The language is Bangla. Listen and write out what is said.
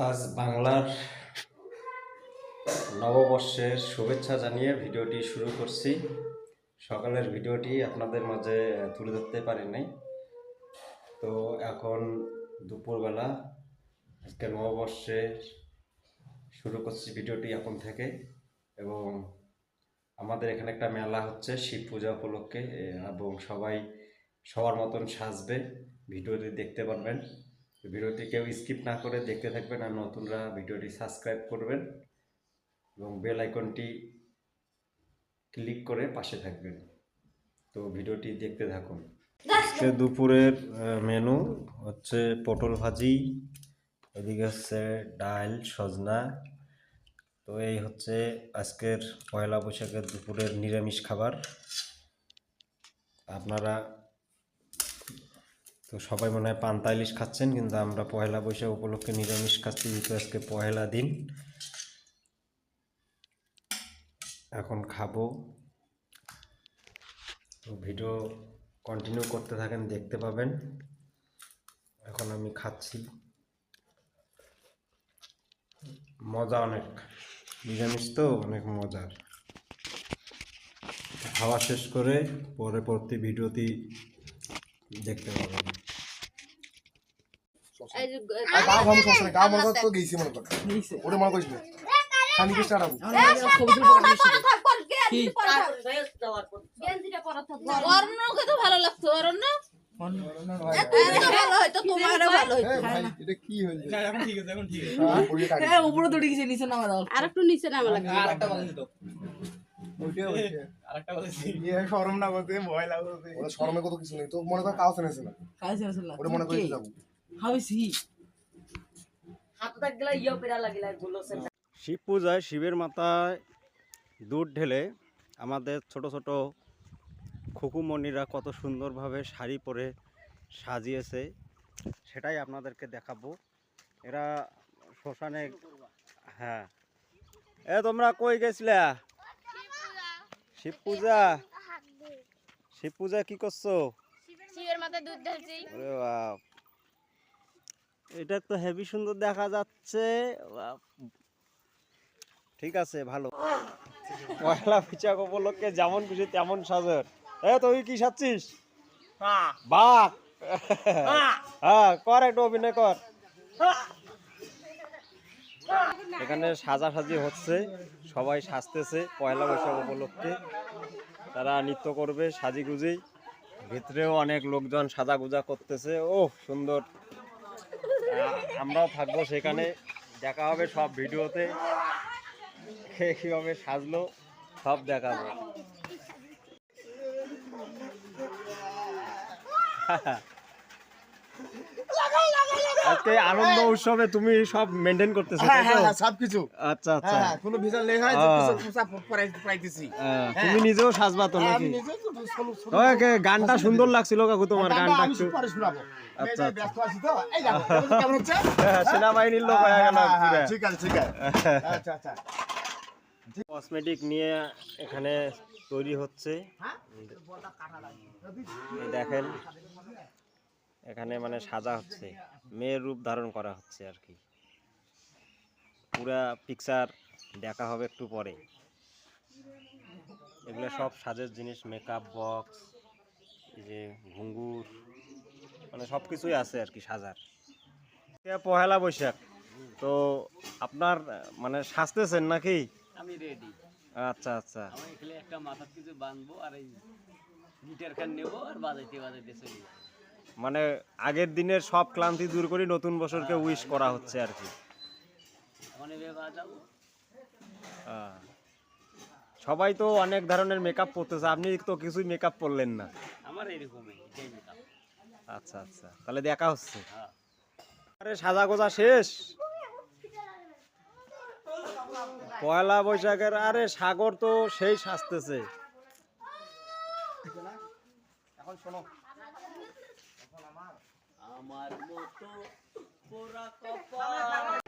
আজ বাংলার নববর্ষের শুভেচ্ছা জানিয়ে ভিডিওটি শুরু করছি। সকালের ভিডিওটি আপনাদের মাঝে তুলে ধরতে পারি নাই তো এখন দুপুরবেলা আজকে নববর্ষে শুরু করছি ভিডিওটি এখন থেকে এবং আমাদের এখানে একটা মেলা হচ্ছে শিব পূজা উপলক্ষে, এবং সবাই সবার মতন সাজবে। ভিডিওটি দেখতে পারবেন। ভিডিওটি কেউ স্কিপ না করে দেখতে থাকবেন আর নতুনরা ভিডিওটি সাবস্ক্রাইব করবেন এবং বেল আইকনটি ক্লিক করে পাশে থাকবেন। তো ভিডিওটি দেখতে থাকুন। আজকে দুপুরের মেনু, হচ্ছে পটল ভাজি, এদিকে হচ্ছে ডাল, সজনা। তো এই হচ্ছে আজকের পয়লা বৈশাখের দুপুরের নিরামিষ খাবার। আপনারা তো সবাই মনে হয় পান্তা ইলিশ খাচ্ছেন, কিন্তু আমরা পয়লা বৈশাখ উপলক্ষে নিরামিষ খাচ্ছি, যেহেতু আজকে পয়লা দিন। এখন খাব। ভিডিও কন্টিনিউ করতে থাকেন, দেখতে পাবেন। এখন আমি খাচ্ছি। মজা অনেক। নিরামিষ তো, অনেক মজার। খাওয়া শেষ করে পরে পরবর্তী ভিডিওটি দেখতে পাবেন। ভালো সমস্যা নেই মনে কর তো গেছি মনে কর। ওটা মনে করিস না। খানি কি? স্টার্ট অরণ্যকে তো ভালো লাগতো অরণ্য। হ্যাঁ। হ্যাঁ উপরে তো গেছে নিচে নামা দাও। আর একটু নিচে নামা লাগবে। ওইটা। আরেকটা বলেছি। ওটা শরমে কত কিছু নেই তো মনে কর কাউ শুনেছে না। ওটা মনে করিস যাব হাবিছি শিব পূজায় শিবের মাথায় দুধ ঢেলে আমাদের ছোট ছোট খুকুমণিরা কত সুন্দরভাবে শাড়ি পরে সাজিয়েছে সেটাই আপনাদেরকে দেখাবো। এরা শ্মশানে হ্যাঁ। এ তোমরা কই গেছিলা? শিব পূজা। শিব পূজা কি করছ? শিবের মাথায় দুধ ঢালছি। এটা তো হেভি সুন্দর দেখা যাচ্ছে। ঠিক আছে ভালো। পয়লা বৈশাখ উপলক্ষে যেমন খুশি তেমন সাজর। এ তুই কি সাজছিস? বাঘ হ্যাঁ। কর একটু অভিনয় কর। এখানে সাজাসাজি হচ্ছে সবাই সাজতেছে পয়লা বৈশাখ উপলক্ষে। তারা নৃত্য করবে সাজিগুজি। ভিতরেও অনেক লোকজন সাজাগুজা করতেছে। ও সুন্দর। আমরাও থাকব সেখানে। দেখা হবে সব ভিডিওতে। কে কীভাবে সাজলো সব দেখাবো। আজকে আনন্দ উৎসবে তুমি সব মেনটেন করতেছো হ্যাঁ হ্যাঁ? হ্যাঁ, সব কিছু। আচ্ছা আচ্ছা। হ্যাঁ হ্যাঁ কোনো ভিজা লেখা আছে আহ। কিছু পাইতেছি তুমি নিজেও সাজবা তো নাকি? ওকে গানটা সুন্দর লাগছিল কাকু তোমার গানটা একটু। পরে শোনাবো। আচ্ছা, ব্যস্ত আছি তো এই দেখো কেমন হচ্ছে? হ্যাঁ, সেনাবাহিনীর লোক হয়ে গেল হ্যাঁ, হ্যাঁ। ঠিক আছে ঠিক আছে। আচ্ছা আচ্ছা। কসমেটিক নিয়ে এখানে তৈরি হচ্ছে। দেখেন। এখানে মানে সাজা হচ্ছে মেয়ের রূপ ধারণ করা হচ্ছে আর কি। পুরা পিকচার দেখা হবে একটু পরে। এগুলো সব সাজের জিনিস মেকআপ বক্স যে ঘুঙ্গুর মানে সব কিছুই আছে আর কি সাজার। পহেলা বৈশাখ তো আপনার মানে সাজতেছেন নাকি? আমি রেডি আচ্ছা আচ্ছা। আমি এখানে একটা মাথার কিছু বাঁধবো আর এই গিটার খান নেব আর বাজাইতে বাজাইতে চলে যাব। মানে আগের দিনের সব ক্লান্তি দূর করে নতুন বছরকে উইশ করা হচ্ছে আর কি। সবাই তো অনেক ধরনের মেকআপ করতেছে আপনি তো কিছুই মেকআপ করলেন না। আমার এরকমই আচ্ছা আচ্ছা তাহলে দেখা হচ্ছে। হ্যাঁ। আরে সাজা গোজা শেষ? পয়লা বৈশাখের আরে সাগর তো সেই সাজতেছে। এখন শোনো আমার মতো পোড়া কপাল